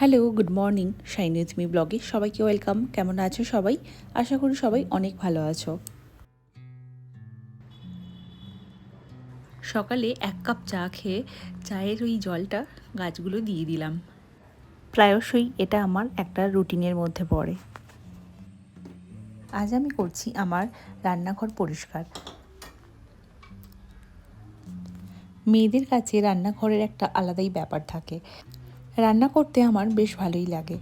Hello good morning shine with me ব্লগে সবাইকে welcome কেমন আছো সবাই? আশা করি সবাই অনেক ভালো আছো। সকালে এক কাপ চা খেয়ে চায়ের ওই জলটা গাছগুলো দিয়ে দিলাম। প্রায়শই এটা আমার একটা রুটিনের মধ্যে পড়ে। আজ আমি করছি আমার রান্নাঘর পরিষ্কার। মেয়েদের কাছে রান্নাঘরের একটা আলাদাই ব্যাপার থাকে। রান্না করতে আমার বেশ ভালোই লাগে।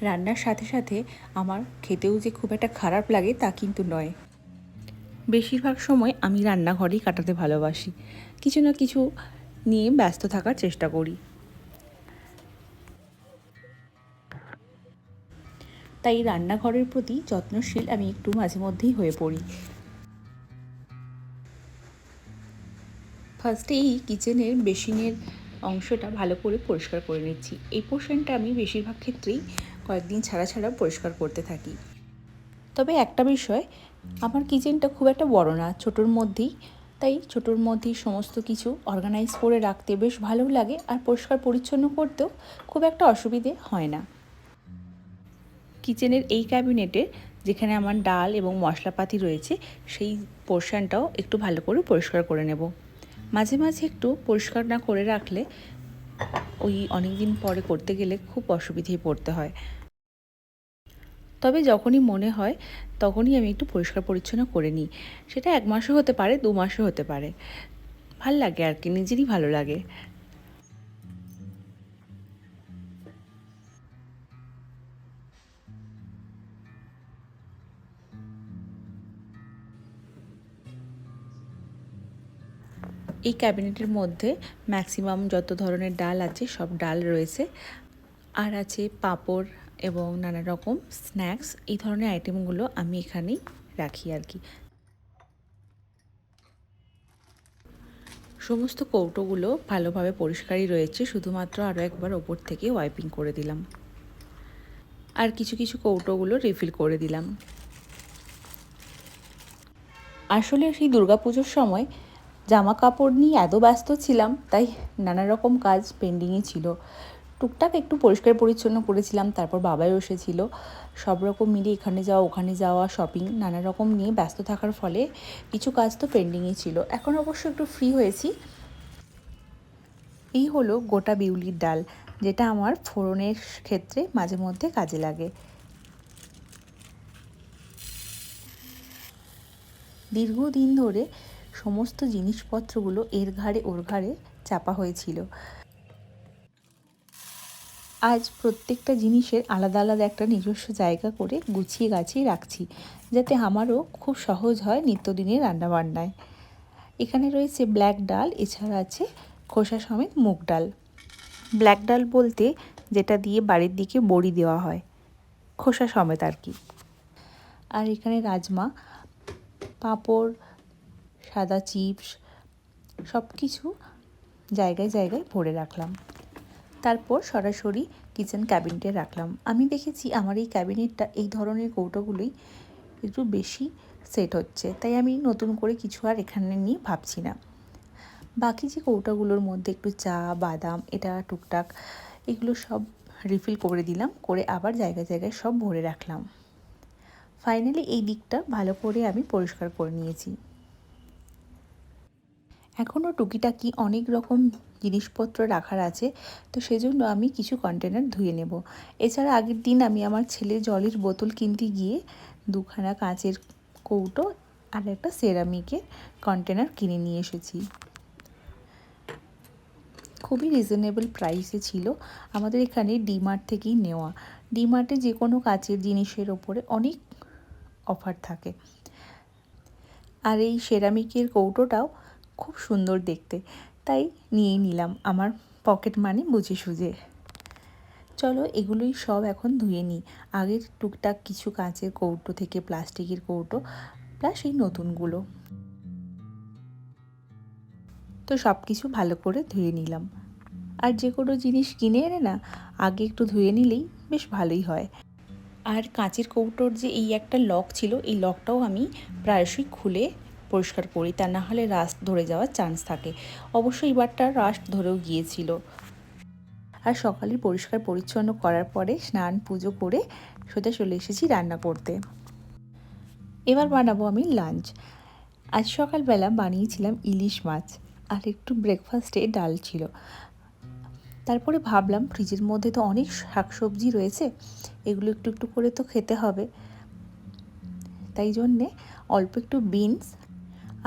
রান্নার সাথে সাথে আমার খেতেও যে খুব একটা খারাপ লাগে তা কিন্তু নয়। বেশিরভাগ সময় আমি রান্নাঘরেই কাটাতে ভালোবাসি। কিছু না কিছু নিয়ে ব্যস্ত থাকার চেষ্টা করি। তাই রান্নাঘরের প্রতি যত্নশীল আমি একটু মাঝে মধ্যেই হয়ে পড়ি। ফার্স্টে এই কিচেনের বেসিনের অংশটা ভালো করে পরিষ্কার করে নিচ্ছি। এই পোর্শনটা আমি বেশিরভাগ ক্ষেত্রেই কয়েকদিন ছাড়া ছাড়া পরিষ্কার করতে থাকি। তবে একটা বিষয়, আমার কিচেনটা খুব একটা বড় না, ছোটোর মধ্যেই। তাই ছোটোর মধ্যেই সমস্ত কিছু অর্গানাইজ করে রাখতে বেশ ভালো লাগে আর পরিষ্কার পরিচ্ছন্ন করতেও খুব একটা অসুবিধে হয় না। কিচেনের এই ক্যাবিনেটে যেখানে আমার ডাল এবং মশলাপাতি রয়েছে, সেই পোর্শনটাও একটু ভালো করে পরিষ্কার করে নেব। মাঝে মাঝে একটু পরিষ্কার না করে রাখলে ওই অনেক দিন পরে করতে গেলে খুব অসুবিধেই পড়তে হয়। তবে যখনই মনে হয়, তখনই আমি একটু পরিষ্কার পরিচ্ছন্ন করে নিই। সেটা এক মাসও হতে পারে, দু মাসও হতে পারে। ভালো লাগে আর কি, নিজেরই ভালো লাগে। এই ক্যাবিনেটের মধ্যে ম্যাক্সিমাম যত ধরনের ডাল আছে, সব ডাল রয়েছে। আর আছে পাঁপড় এবং নানা রকম স্ন্যাক্স এই ধরনের আইটেমগুলো আমি এখানেই রাখি আর কি। সমস্ত কৌটোগুলো ভালোভাবে পরিষ্কারই রয়েছে, শুধুমাত্র আরও একবার ওপর থেকে ওয়াইপিং করে দিলাম। আর কিছু কিছু কৌটোগুলো রিফিল করে দিলাম। আসলে সেই দুর্গাপুজোর সময় জামা কাপড় নিয়ে এত ব্যস্ত ছিলাম, তাই নানা রকম কাজ পেন্ডিংয়ে ছিল। টুকটাক একটু পরিষ্কার পরিচ্ছন্ন করেছিলাম, তারপর বাবাই এসেছিল। সব রকম মিলে এখানে যাওয়া, ওখানে যাওয়া শপিং নানা রকম নিয়ে ব্যস্ত থাকার ফলে কিছু কাজ তো পেন্ডিংয়ে ছিল। এখন অবশ্য একটু ফ্রি হয়েছি। এই হলো গোটা বিউলির ডাল, যেটা আমার ফোড়নের ক্ষেত্রে মাঝে মধ্যে কাজে লাগে। দীর্ঘদিন ধরে সমস্ত জিনিসপত্রগুলো এর ঘাড়ে ওর ঘাড়ে চাপা হয়েছিল। আজ প্রত্যেকটা জিনিসের আলাদা আলাদা একটা নিজস্ব জায়গা করে গুছিয়ে গাছিয়ে রাখছি, যাতে আমারও খুব সহজ হয় নিত্যদিনের রান্নাবান্নায়। এখানে রয়েছে ব্ল্যাক ডাল, এছাড়া আছে খোসা সমেত মুগ ডাল। ব্ল্যাক ডাল বলতে যেটা দিয়ে বাড়ির দিকে বড়ি দেওয়া হয়, খোসা সমেত আর কি। আর এখানে রাজমা, পাঁপড় সাদা চিপস সব কিছু জায়গায় জায়গায় ভরে রাখলাম। তারপর সরাসরি কিচেন ক্যাবিনেটে রাখলাম। আমি দেখেছি আমার এই ক্যাবিনেটটা এই ধরনের কৌটোগুলোই একটু বেশি সেট হচ্ছে। তাই আমি নতুন করে কিছু আর এখানে নিয়ে ভাবছি না। বাকি যে কৌটাগুলোর মধ্যে একটু চা, বাদাম, এটা টুকটাক, এগুলো সব রিফিল করে দিলাম। করে আবার জায়গায় জায়গায় সব ভরে রাখলাম। ফাইনালি এই দিকটা ভালো করে আমি পরিষ্কার করে নিয়েছি। এখনও টুকিটাকি অনেক রকম জিনিসপত্র রাখার আছে, তো সেজন্য আমি কিছু কন্টেনার ধুয়ে নেব। এছাড়া আগের দিন আমি আমার ছেলে জলের বোতল কিনতে গিয়ে দুখানা কাঁচের কৌটো আর একটা সেরামিকের কন্টেনার কিনে নিয়ে এসেছি। খুবই রিজনেবল প্রাইসে ছিল। আমাদের এখানে ডিমার্ট থেকেই নেওয়া। ডিমার্টে যে কোনো কাচের জিনিসের ওপরে অনেক অফার থাকে। আর এই সেরামিকের কৌটোটাও খুব সুন্দর দেখতে। তাই নিয়েই নিলাম আমার পকেট মানি বুঝে সুঝে। চলো এগুলোই সব এখন ধুয়ে নিই। আগের টুকটাক কিছু কাঁচের কৌটো থেকে প্লাস্টিকের কৌটো, প্লাস এই নতুনগুলো। তো সব কিছু ভালো করে ধুয়ে নিলাম। আর যে কোনো জিনিস কিনে এনে না, আগে একটু ধুয়ে নিলেই বেশ ভালোই হয়। আর কাঁচের কৌটোর যে এই একটা লক ছিল, এই লকটাও আমি প্রায়শই খুলে পরিষ্কার করি, তা না হলে রাস্ট ধরে যাওয়ার চান্স থাকে। অবশ্যই এবারটা রাস্ট ধরেও গিয়েছিল। আর সকালে পরিষ্কার পরিচ্ছন্ন করার পরে স্নান, পুজো করে সোজা চলে এসেছি রান্না করতে। এবার বানাবো আমি লাঞ্চ আজ সকালবেলা বানিয়েছিলাম ইলিশ মাছ, আর একটু ব্রেকফাস্টে ডাল ছিল। তারপরে ভাবলাম ফ্রিজের মধ্যে তো অনেক শাকসবজি রয়েছে, এগুলো একটু একটু করে তো খেতে হবে। তাই জন্যে অল্প একটু বিনস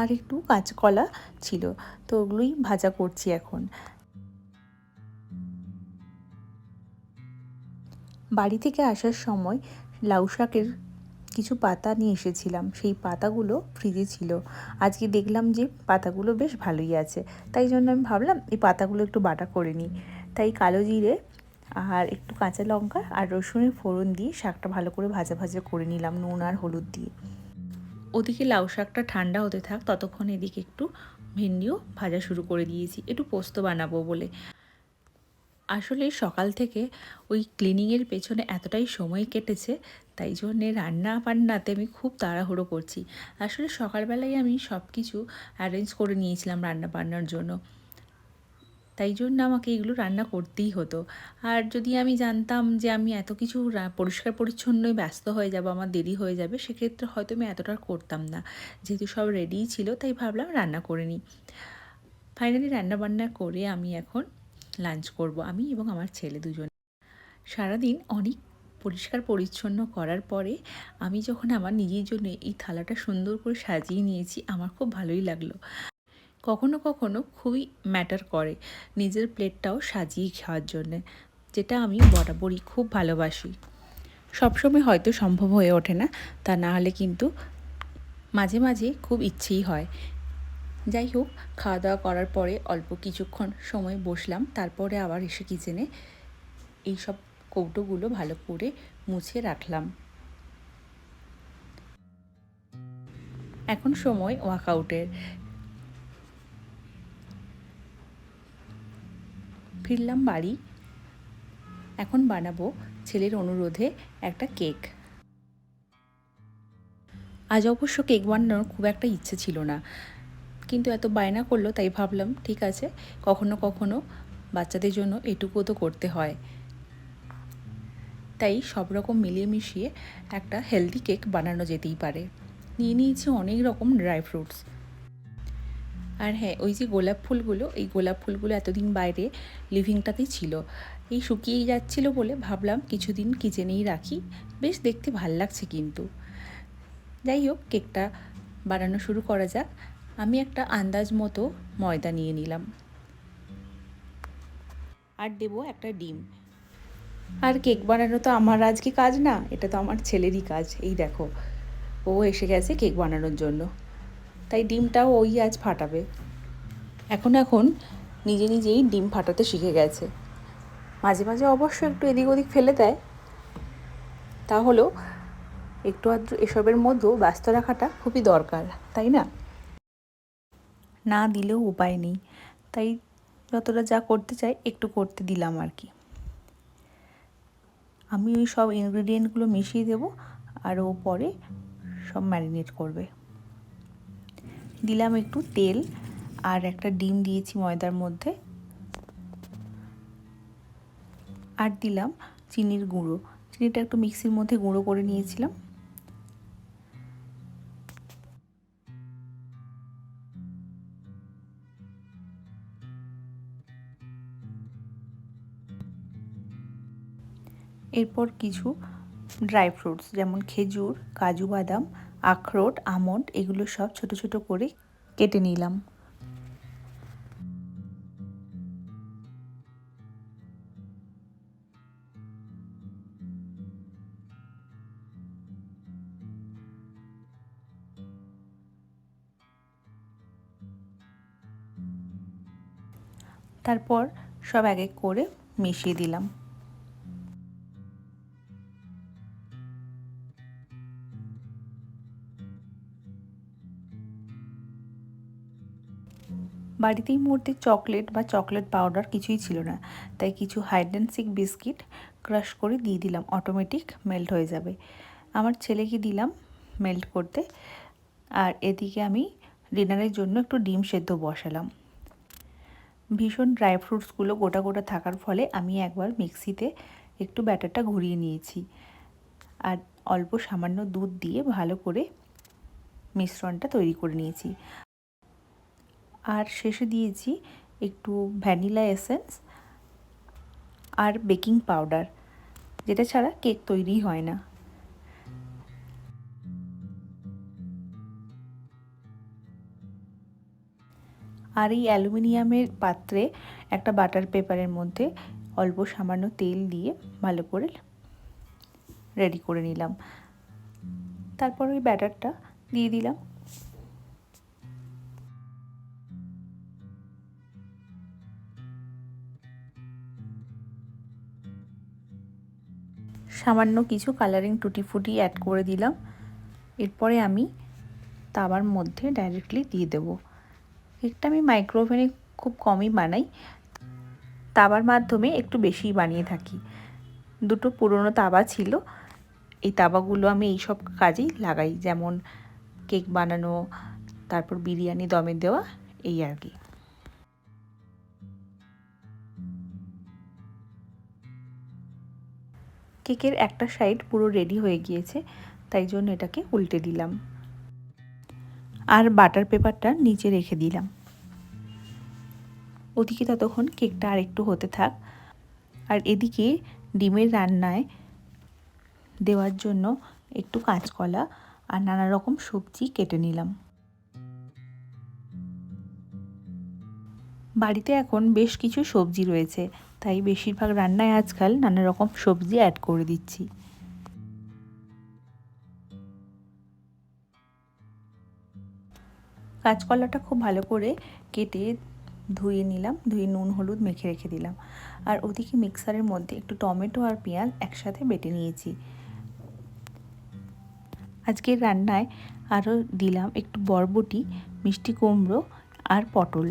আর একটু কাঁচকলা ছিল, তো ওগুলোই ভাজা করছি এখন। বাড়ি থেকে আসার সময় লাউ শাকের কিছু পাতা নিয়ে এসেছিলাম, সেই পাতাগুলো ফ্রিজে ছিল। আজকে দেখলাম যে পাতাগুলো বেশ ভালোই আছে, তাই জন্য আমি ভাবলাম এই পাতাগুলো একটু বাটা করে নিই। তাই কালো জিরে আর একটু কাঁচা লঙ্কা আর রসুনের ফোড়ন দিয়ে শাকটা ভালো করে ভাজা ভাজা করে নিলাম, নুন আর হলুদ দিয়ে। ওদিকে লাউ শাকটা ঠান্ডা হতে থাক, ততক্ষণ এদিকে একটু ভেন্ডিও ভাজা শুরু করে দিয়েছি। একটু পোস্ত বানাবো বলে। আসলে সকাল থেকে ওই ক্লিনিংয়ের পেছনে এতটাই সময় কেটেছে, তাই জন্যে রান্না বান্নাতে আমি খুব তাড়াহুড়ো করছি। আসলে সকালবেলায় আমি সব কিছু অ্যারেঞ্জ করে নিয়েছিলাম রান্না বান্নার জন্য। তাই জন্য আমাকে এগুলো রান্না করতেই হতো। আর যদি আমি জানতাম যে আমি এত কিছু পরিষ্কার পরিচ্ছন্নই ব্যস্ত হয়ে যাব, আমার দেরি হয়ে যাবে, সেক্ষেত্রে হয়তো আমি এতটা করতাম না। যেহেতু সব রেডিই ছিল, তাই ভাবলাম রান্না করে নিই। ফাইনালি রান্না বান্না করে আমি এখন লাঞ্চ করব আমি এবং আমার ছেলে দুজন। সারাদিন অনেক পরিষ্কার পরিচ্ছন্ন করার পরে আমি যখন আমার নিজের জন্য এই থালাটা সুন্দর করে সাজিয়ে নিয়েছি, আমার খুব ভালোই লাগল। কখনো কখনো খুবই ম্যাটার করে নিজের প্লেটটাও সাজিয়ে খাওয়ার জন্যে, যেটা আমি বরাবরই খুব ভালোবাসি। সবসময় হয়তো সম্ভব হয়ে ওঠে না, তা না হলে কিন্তু মাঝে মাঝে খুব ইচ্ছেই হয়। যাই হোক খাওয়া দাওয়া করার পরে অল্প কিছুক্ষণ সময় বসলাম, তারপরে আবার এসে কিচেনে এইসব কৌটোগুলো ভালো করে মুছে রাখলাম। এখন সময় ওয়াকআউটের। ফিরলাম বাড়ি। এখন বানাবো ছেলের অনুরোধে একটা কেক। আজ অবশ্য কেক বানানোর খুব একটা ইচ্ছে ছিল না। কিন্তু এত বায়না করল, তাই ভাবলাম, ঠিক আছে, কখনো কখনো বাচ্চাদের জন্য এটুকুও তো করতে হয়। তাই সব রকম মিলিয়ে মিশিয়ে একটা হেলদি কেক বানানো যেতেই পারে। নিয়ে নিয়েছি অনেক রকম ড্রাই ফ্রুটস আর হ্যাঁ ওই যে গোলাপ ফুলগুলো, এই গোলাপ ফুলগুলো এতদিন বাইরে লিভিংটাতেই ছিল। এই শুকিয়েই যাচ্ছিল বলে ভাবলাম কিছুদিন কিচেনেই রাখি। বেশ দেখতে ভালো লাগছে কিন্তু। যাই হোক, কেকটা বানানো শুরু করা যাক। আমি একটা আন্দাজ মতো ময়দা নিয়ে নিলাম। আর দেব একটা ডিম। আর কেক বানানো তো আমার আজকে কাজ না, এটা তো আমার ছেলেরই কাজ। এই দেখো, ও এসে গেছে কেক বানানোর জন্য। তাই ডিমটাও ওই আজ ফাটাবে। এখন এখন নিজে নিজেই ডিম ফাটাতে শিখে গেছে। মাঝে মাঝে অবশ্য একটু এদিক ওদিক ফেলে দেয়। তাহলেও একটু আধটু এসবের মধ্যেও ব্যস্ত রাখাটা খুবই দরকার, তাই না? না দিলেও উপায় নেই। তাই যতটা যা করতে চাই একটু করতে দিলাম আর কি। আমি ওই সব ইনগ্রিডিয়েন্টগুলো মিশিয়ে দেব আর ও পরে সব ম্যারিনেট করবে। দিলাম একটু তেল আর একটা ডিম দিয়েছি ময়দার মধ্যে। আর দিলাম চিনির গুঁড়ো। চিনিটা একটু মিক্সির মধ্যে গুঁড়ো করে নিয়েছিলাম। এরপর কিছু ড্রাই ফ্রুটস যেমন খেজুর, কাজু বাদাম আখরোট, আমন্ড, এগুলো সব ছোট ছোট করে কেটে নিলাম। তারপর সব এক এক করে মিশিয়ে দিলাম। বাড়িতেই মুহূর্তে চকলেট বা চকলেট পাউডার কিছুই ছিল না, তাই কিছু hide and seek biscuit crush করে দিয়ে দিলাম অটোমেটিক মেল্ট হয়ে যাবে। আমার ছেলেকে দিলাম মেল্ট করতে, আর এদিকে আমি ডিনারের জন্য একটু ডিম সেদ্ধ বসালাম। ভীষণ ড্রাই ফ্রুটসগুলো গোটা গোটা থাকার ফলে আমি একবার মিক্সিতে একটু ব্যাটারটা ঘুরিয়ে নিয়েছি। আর অল্প সামান্য দুধ দিয়ে ভালো করে মিশ্রণটা তৈরি করে নিয়েছি। আর শেষে দিয়েছি একটু ভ্যানিলা এসেন্স আর বেকিং পাউডার, যেটা ছাড়া কেক তৈরি হয় না। আর এই অ্যালুমিনিয়ামের পাত্রে একটা বাটার পেপারের মধ্যে অল্প সামান্য তেল দিয়ে ভালো করে রেডি করে নিলাম। তারপর ওই ব্যাটারটা দিয়ে দিলাম। সামান্য কিছু কালারিং টুটি ফুটি অ্যাড করে দিলাম। এরপরে আমি তাওয়ার মধ্যে ডাইরেক্টলি দিয়ে দেবো। কেকটা আমি মাইক্রোওভেনে খুব কমই বানাই। তাওয়ার মাধ্যমে একটু বেশিই বানিয়ে থাকি। দুটো পুরনো তাওয়া ছিল। এই তাওয়াগুলো আমি এই সব কাজেই লাগাই। যেমন কেক বানানো, তারপর বিরিয়ানি দমে দেওয়া, এই আর কি। কেকের একটা সাইড পুরো রেডি হয়ে গিয়েছে, তাই জন্য এটাকে উল্টে দিলাম। আর বাটার পেপারটা নিচে রেখে দিলাম। ওদিকে ততক্ষণ কেকটা আর একটু হতে থাক। আর এদিকে ডিমের রান্নায় দেওয়ার জন্য একটু কাঁচকলা আর নানা রকম সবজি কেটে নিলাম। বাড়িতে এখন বেশ কিছু সবজি রয়েছে। তাই বেশিরভাগ রান্নায় আজকাল নানা রকম সবজি অ্যাড করে দিচ্ছি। কাঁচকলাটা খুব ভালো করে কেটে ধুয়ে নিলাম, ধুয়ে নুন, হলুদ মেখে রেখে দিলাম। আর ওদিকে মিক্সারের মধ্যে একটু টমেটো আর পেঁয়াজ একসাথে বেটে নিয়েছি। আজকের রান্নায় আরও দিলাম একটু বরবটি, মিষ্টি কুমড়ো আর পটল।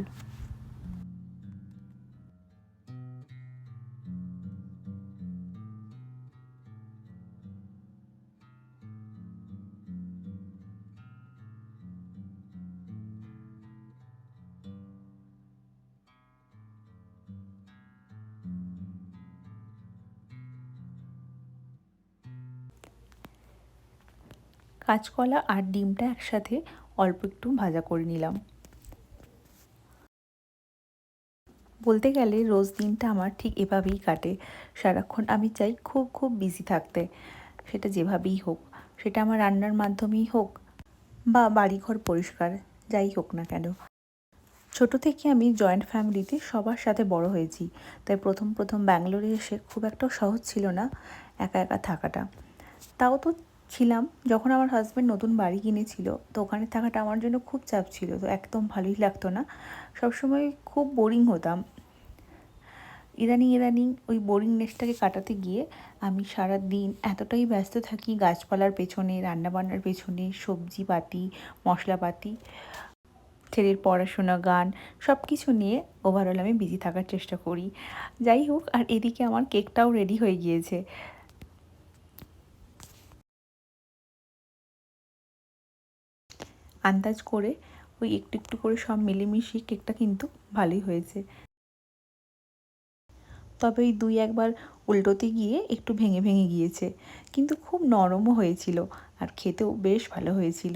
কাঁচকলা আর ডিমটা একসাথে অল্প একটু ভাজা করে নিলাম। বলতে গেলে রোজ দিনটা আমার ঠিক এভাবেই কাটে। সারাক্ষণ আমি চাই খুব খুব বিজি থাকতে। সেটা যেভাবেই হোক, সেটা আমার রান্নার মাধ্যমেই হোক বা বাড়িঘর পরিষ্কার, যাই হোক না কেন। ছোট থেকে আমি জয়েন্ট ফ্যামিলিতে সবার সাথে বড় হয়েছি, তাই প্রথম প্রথম ব্যাঙ্গালোরে এসে খুব একটা সহজ ছিল না একা একা থাকাটা। তাও তো ছিলাম, যখন আমার হাজব্যান্ড নতুন বাড়ি কিনেছিল, তো ওখানে থাকাটা আমার জন্য খুব চাপ ছিল, তো একদম ভালোই লাগতো না। সবসময় খুব বোরিং হতাম। ইদানিং ইদানিং ওই বোরিংনেসটাকে কাটাতে গিয়ে আমি সারা দিন এতটাই ব্যস্ত থাকি গাছপালার পেছনে, রান্নাবান্নার পেছনে সবজি পাতি মশলাপাতি, ছেলের পড়াশোনা, গান সব কিছু নিয়ে ওভারঅল আমি বিজি থাকার চেষ্টা করি। যাই হোক, আর এদিকে আমার কেকটাও রেডি হয়ে গিয়েছে। আন্দাজ করে ওই একটু একটু করে সব মিলেমিশিয়ে কেকটা কিন্তু ভালোই হয়েছে। তবে ওই দুই একবার উল্টোতে গিয়ে একটু ভেঙে ভেঙে গিয়েছে। কিন্তু খুব নরমও হয়েছিল আর খেতেও বেশ ভালো হয়েছিল।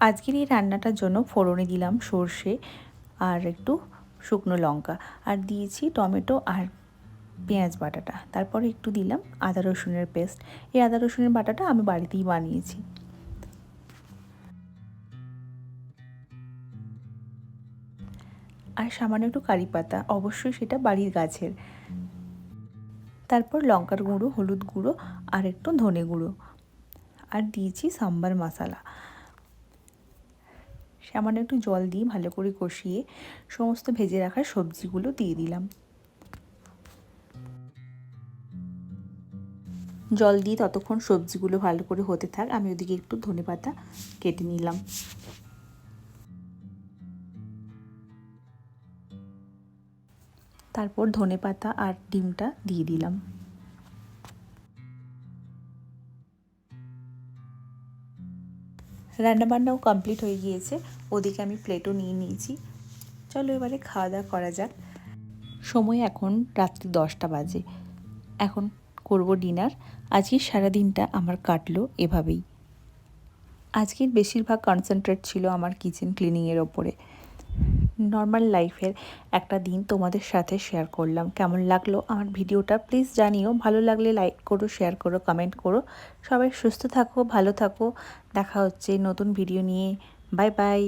আজকের এই রান্নাটার জন্য ফোড়নে দিলাম সর্ষে আর একটু শুকনো লঙ্কা আর দিয়েছি টমেটো আর পেঁয়াজ বাটাটা। তারপরে একটু দিলাম আদা রসুনের পেস্ট। এই আদা রসুনের বাটাটা আমি বাড়িতেই বানিয়েছি। আর সামান্য একটু কারি পাতা, অবশ্যই সেটা বাড়ির গাছের। তারপর লঙ্কার গুঁড়ো, হলুদ গুঁড়ো আর একটু ধনে গুঁড়ো। আর দিয়েছি সাম্বার মশলা। সামান্য একটু জল দিয়ে ভালো করে কষিয়ে সমস্ত ভেজে রাখা সবজিগুলো দিয়ে দিলাম। জল দিয়ে ততক্ষণ সবজিগুলো ভালো করে হতে থাক, আমি ওদিকে একটু ধনে পাতা কেটে নিলাম। তারপর ধনে পাতা আর ডিমটা দিয়ে দিলাম। রান্নাবান্নাও কমপ্লিট হয়ে গিয়েছে। ওদিকে আমি প্লেটও নিয়ে নিয়েছি। চলো এবারে খাওয়া দাওয়া করা যাক। সময় এখন রাত্রি দশটা বাজে। এখন করব ডিনার আজকের সারাদিনটা আমার কাটলো এভাবেই। আজকের বেশিরভাগ কনসেন্ট্রেট ছিল আমার কিচেন ক্লিনিংয়ের ওপরে। নর্মাল লাইফের একটা দিন তোমাদের সাথে শেয়ার করলাম। কেমন লাগল আমার ভিডিওটা প্লিজ জানিও। ভালো লাগলে লাইক করো শেয়ার করো কমেন্ট করো। সবাই সুস্থ থাকো, ভালো থাকো। দেখা হচ্ছে নতুন ভিডিও নিয়ে। Bye bye